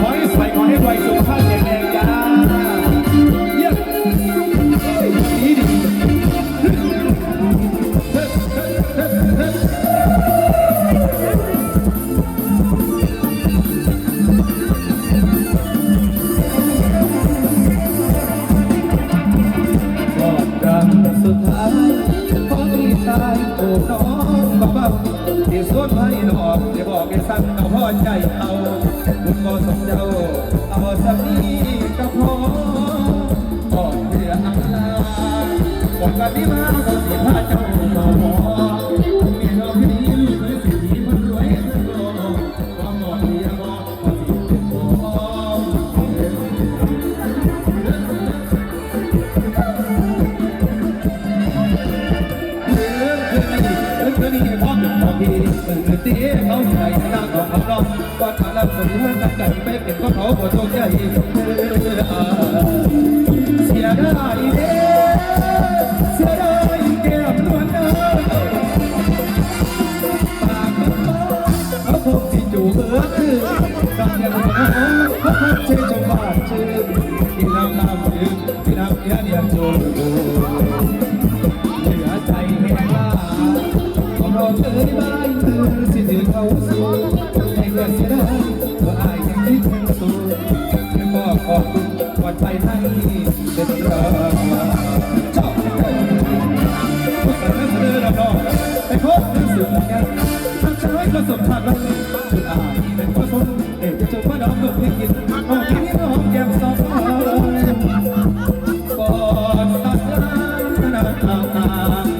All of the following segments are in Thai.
ขอให้สวยขอให้ไวยสุขภาพแข็งแรงจ้าเยี่ยมดีดีกอดกันสุดท้ายของพี่ชายโอ้น้องบ้า สวนให้ดอกที่บอกให้สั่งเอาพ่อใจเอาบุญก็สมเจ้าเอาสักนี้ก็พอบอกเพื่ออำลาบอกกันที่มา พ่อเป็นพ่อพี่ตื่นตีเขาใส่หน้าของเขาร้องก่าแล้วคนที่มันกันกันไม่เป็นก็เขาบ่โชคใจเสียดายเด้เสียดายแก้มนวลเด้อปากเขาคงสิจูเอือคือกับยังเขาเขาคงเชยจงบาดชื่นที่น้ำน้ำยืนที่น้ำเนี้ยเนียนโจ เราเคยบ้านคือสิถือเขาสู้ให้เกิดเสียดายว่าอายยังคิดยังสู้แล้วก็ขอบคุณปลอดภัยให้เป็นรักชอบผู้สนับสนุนเราดอกไปพบถึงสุดกันทางชายก็สมทานรักคุณอายเป็นผู้ชมเอกจะจบว่าน้องลูกให้กินมองที่น้องแก้มสองก่อนตัดลาหน้าตา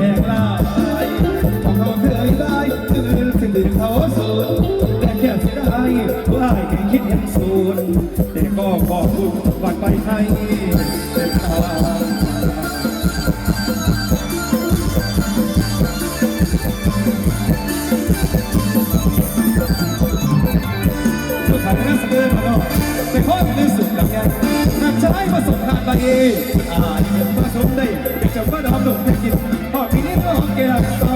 ถึงเขาสูญแต่แค่เสียดายว่าไห้แค่คิดยังสูญแต่ก็ขอบคุณวันไปให้เป็นทางไปพบในสุดลำไยนักใช้ผสมทานไปองอาจจะผสมได้อยากจะว่าดอมดมได้กินพอพี่นี้ก็หอมแก้ม